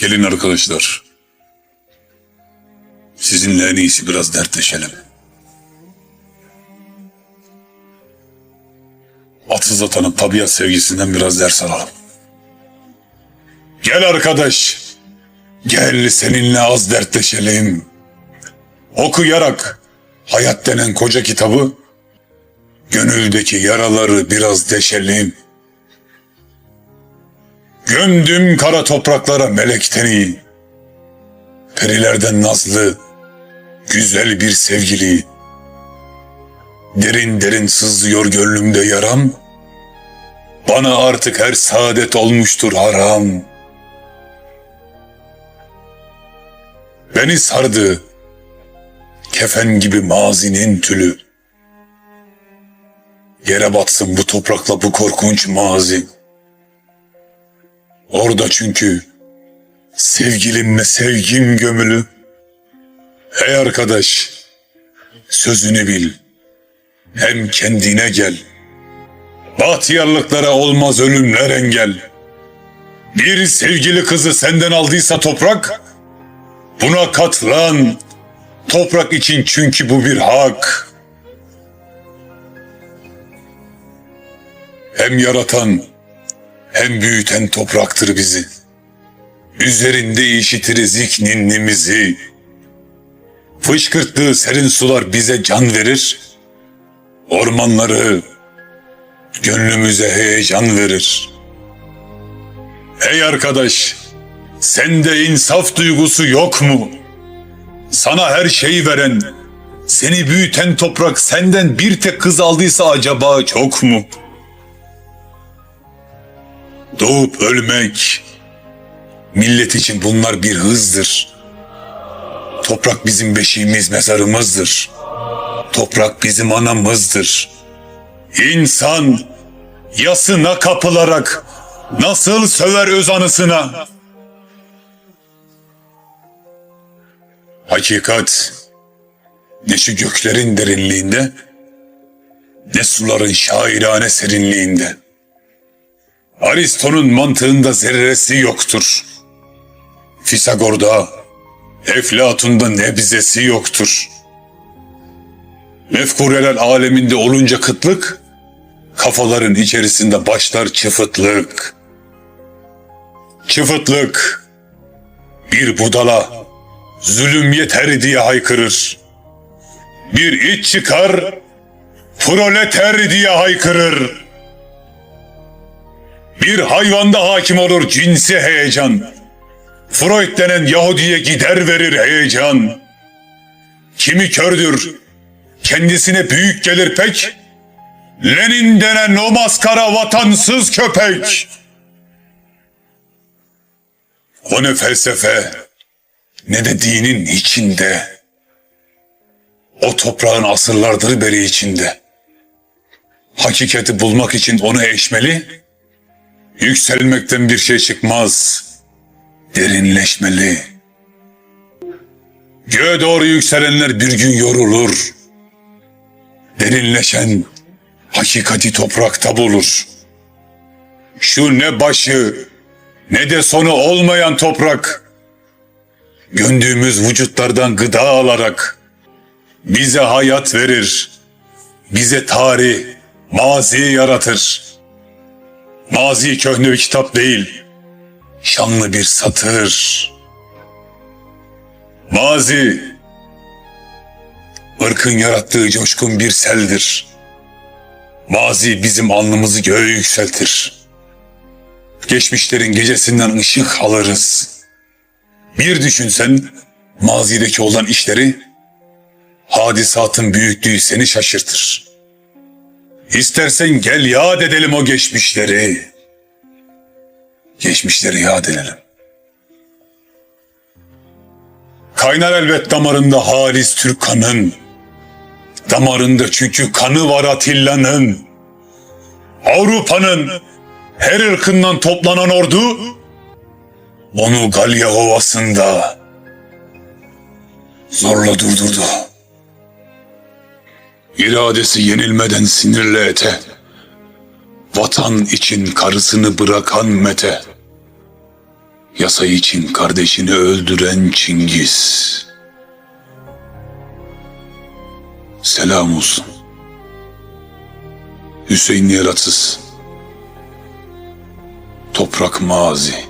Gelin arkadaşlar. Sizinle en iyisi biraz dertleşelim. Atsız atanın tabiat sevgisinden biraz ders alalım. Gel arkadaş. Gel seninle az dertleşelim. Okuyarak hayat denen koca kitabı gönüldeki yaraları biraz deşelim. Gömdüm kara topraklara melek teni. Perilerden nazlı, güzel bir sevgili. Derin derin sızlıyor gönlümde yaram. Bana artık her saadet olmuştur haram. Beni sardı, kefen gibi mazinin tülü. Yere batsın bu toprakla bu korkunç mazi. Orada çünkü sevgilimle sevgim gömülü. Hey arkadaş, sözünü bil. Hem kendine gel. Bahtiyarlıklara olmaz ölümler engel. Bir sevgili kızı senden aldıysa toprak, buna katlan. Toprak için çünkü bu bir hak. Hem yaratan hem büyüten topraktır bizi. Üzerinde işitiriz ilk ninnimizi. Fışkırttığı serin sular bize can verir. Ormanları gönlümüze heyecan verir. Hey arkadaş, sende insaf duygusu yok mu? Sana her şeyi veren, seni büyüten toprak senden bir tek kız aldıysa acaba çok mu?'' Doğup ölmek, millet için bunlar bir hızdır. Toprak bizim beşiğimiz, mezarımızdır. Toprak bizim anamızdır. İnsan yasına kapılarak nasıl söver öz anısına? Hakikat ne şu göklerin derinliğinde ne suların şairane serinliğinde. Aristo'nun mantığında zerresi yoktur. Fisagor'da, Eflatun'da nebzesi yoktur. Mefkureler aleminde olunca kıtlık, kafaların içerisinde başlar çıfıtlık. Çıfıtlık, bir budala, zulüm yeter diye haykırır. Bir iç çıkar, proleter diye haykırır. Bir hayvanda hakim olur cinsi heyecan. Freud denen Yahudi'ye gider verir heyecan. Kimi kördür, kendisine büyük gelir pek. Lenin denen o maskara vatansız köpek. O ne felsefe, ne de dinin içinde. O toprağın asırlardır beri içinde. Hakikati bulmak için onu eşmeli, Yükselmekten bir şey çıkmaz. Derinleşmeli. Göğe doğru yükselenler bir gün yorulur. Derinleşen hakikati toprakta bulur. Şu ne başı ne de sonu olmayan toprak. Göndüğümüz vücutlardan gıda alarak bize hayat verir. Bize tarih, mazi yaratır. Mazi köhne bir kitap değil, şanlı bir satır. Mazi, ırkın yarattığı coşkun bir seldir. Mazi bizim alnımızı göğe yükseltir. Geçmişlerin gecesinden ışık alırız. Bir düşünsen mazideki olan işleri, hadisatın büyüklüğü seni şaşırtır.'' İstersen gel yad edelim o geçmişleri. Geçmişleri yad edelim. Kaynar elbet damarında Halis Türk kanın. Damarında çünkü kanı var Atilla'nın. Avrupa'nın her ırkından toplanan ordu onu Galya Ovası'nda zorla durdurdu. İradesi yenilmeden sinirle ete. Vatan için karısını bırakan Mete. Yasa için kardeşini öldüren Çingiz. Selam olsun. Hüseyin Yaratsız. Toprak Mazi.